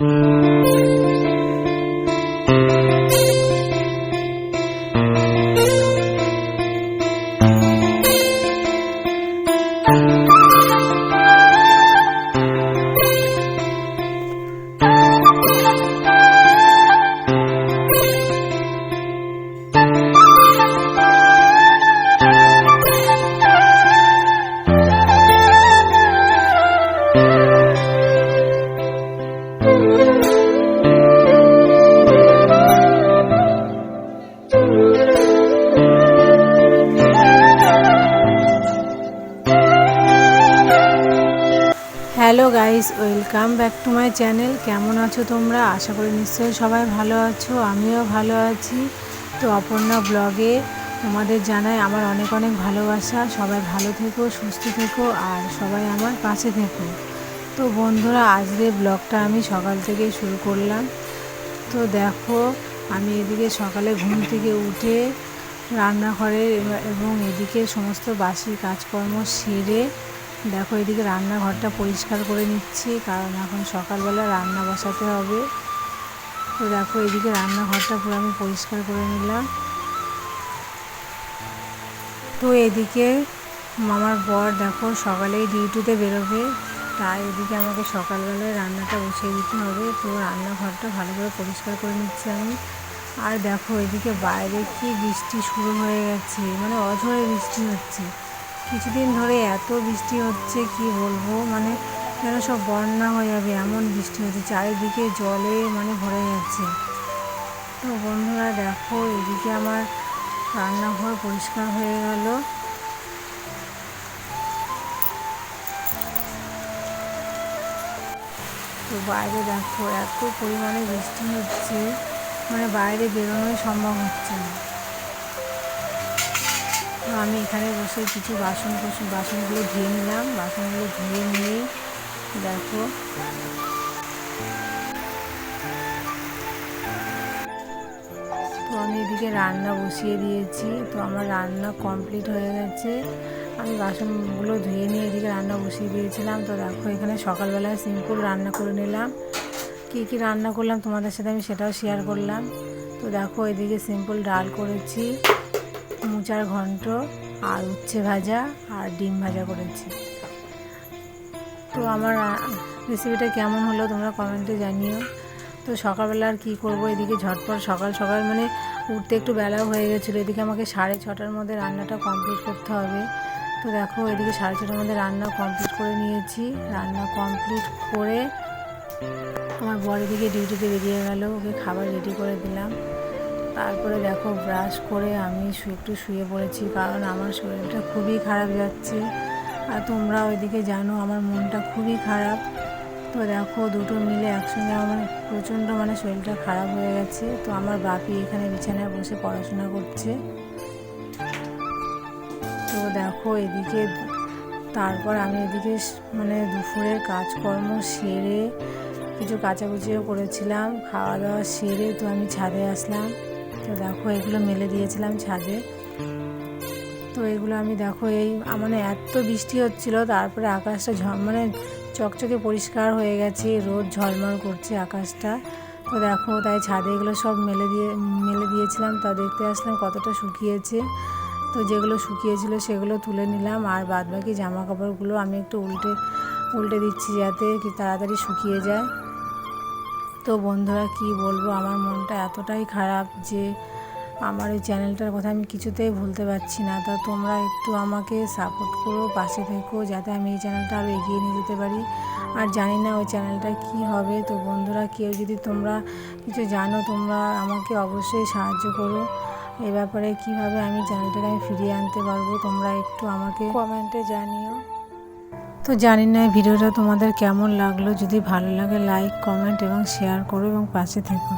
Mm-hmm. Hello guys, welcome back to my channel. কেমন আছো তোমরা? আশা করি নিশ্চয়ই সবাই ভালো আছো, আমিও ভালো আছি। তো অপর্ণা ব্লগে তোমাদের জানাই আমার অনেক অনেক ভালোবাসা। সবাই ভালো থেকো, সুস্থ থেকো, আর সবাই আমার পাশে থেকো। তো বন্ধুরা আজকের ব্লগটা আমি সকাল থেকে শুরু করলাম। তো দেখো, আমি এদিকে সকালে ঘুম থেকে উঠে রান্নাঘরে এবা- এবং এদিকে সমস্ত বাসি কাজকর্ম সেরে দেখো, এদিকে রান্নাঘরটা পরিষ্কার করে নিচ্ছি, কারণ এখন সকালবেলা রান্না বসাতে হবে। তো দেখো, এদিকে রান্নাঘরটা পুরো আমি পরিষ্কার করে নিলাম। তো এদিকে মামার বর দেখো, সকালেই ডিউটিতে বেরোবে, তাই এদিকে আমাকে সকালবেলায় রান্নাটা বসিয়ে দিতে হবে। তো রান্নাঘরটা ভালো করে পরিষ্কার করে নিচ্ছি আমি। আর দেখো, এদিকে বাইরে কি বৃষ্টি শুরু হয়ে গেছে মানে অঝরে বৃষ্টি হচ্ছে। কিছুদিন ধরে এত বৃষ্টি হচ্ছে, কি বলব? মানে যেন সব বন্যা হয়ে যাবে, এমন বৃষ্টি হচ্ছে, চারিদিকে জলে মানে ভরে যাচ্ছে। তো বন্ধুরা দেখো, এদিকে আমার রান্নাঘর পরিষ্কার হয়ে গেল। তো বাইরে দেখো, এত পরিমাণে বৃষ্টি হচ্ছে মানে বাইরে বেরোনোই সম্ভব হচ্ছে না। আমি এখানে বসে কিছু বাসন কোসন বাসনগুলো ধুয়ে নিলাম। বাসনগুলো ধুয়ে নিয়ে দেখো। তো আমি এদিকে রান্না বসিয়ে দিয়েছি। তো আমার রান্না কমপ্লিট হয়ে গেছে। আমি বাসনগুলো ধুয়ে নিয়ে এদিকে রান্না বসিয়ে দিয়েছিলাম। তো দেখো, এখানে সকালবেলায় সিম্পল রান্না করে নিলাম। কী কী রান্না করলাম তোমাদের সাথে আমি সেটাও শেয়ার করলাম। তো দেখো, এদিকে সিম্পল ডাল করেছি। মোচার ঘন্ট আর উচ্ছে ভাজা আর ডিম ভাজা করেছি। তো আমার রেসিপিটা কেমন হলো তোমরা কমেন্টে জানিও। তো সকালবেলা আর কী করব? এদিকে ঝটপট সকাল সকাল মানে উঠতে একটু বেলাও হয়ে গেছিল। এদিকে আমাকে সাড়ে ছটার মধ্যে রান্নাটা কমপ্লিট করতে হবে। তো দেখো, এদিকে সাড়ে ছটার মধ্যে রান্না কমপ্লিট করে নিয়েছি। রান্না কমপ্লিট করে আমার বর এদিকে ডিউটিতে বেরিয়ে গেল। ওকে খাবার রেডি করে দিলাম। তারপরে দেখো ব্রাশ করে আমি একটু শুয়ে পড়েছি কারণ আমার শরীরটা খুবই খারাপ যাচ্ছে। আর তোমরা ওইদিকে জানো আমার মনটা খুবই খারাপ। তো দেখো দুটো মিলে একসঙ্গে আমার প্রচণ্ড মানে শরীরটা খারাপ হয়ে গেছে। তো আমার বাপি এখানে বিছানায় বসে পড়াশোনা করছে। তো দেখো এদিকে তারপর আমি এদিকে মানে দুপুরের কাজকর্ম সেরে কিছু কাচাকুচিও করেছিলাম, খাওয়া দাওয়া সেরে তো আমি ছাদে আসলাম। তো দেখো, এগুলো মেলে দিয়েছিলাম ছাদে। তো এগুলো আমি দেখো, এই মানে এত বৃষ্টি হচ্ছিল, তারপরে আকাশটা মানে চকচকে পরিষ্কার হয়ে গেছে, রোদ ঝলমল করছে আকাশটা। তো দেখো, তাই ছাদে এগুলো সব মেলে দিয়ে, মেলে দিয়েছিলাম, তা দেখতে আসলাম কতটা শুকিয়েছে। তো যেগুলো শুকিয়েছিল সেগুলো তুলে নিলাম, আর বাদ বাকি জামা কাপড়গুলো আমি একটু উল্টে উল্টে দিচ্ছি যাতে কি তাড়াতাড়ি শুকিয়ে যায়। তো বন্ধুরা কি বলব, আমার মনটা এতটাই খারাপ যে আমার ওই চ্যানেলটার কথা আমি কিছুতেই ভুলতে পারছি না। তা তোমরা একটু আমাকে সাপোর্ট করো, পাশে থেকো, যাতে আমি এই চ্যানেলটা আরও এগিয়ে নিয়ে যেতে পারি। আর জানি না ওই চ্যানেলটা কি হবে। তো বন্ধুরা, কেউ যদি তোমরা কিছু জানো, তোমরা আমাকে অবশ্যই সাহায্য করো। এ ব্যাপারে কীভাবে আমি চ্যানেলটাকে আমি ফিরিয়ে আনতে পারব, তোমরা একটু আমাকে কমেন্টে জানিও। তো জানি না ভিডিওটা তোমাদের কেমন লাগল। যদি ভালো লাগে লাইক কমেন্ট এবং শেয়ার করো এবং পাশে থেকো।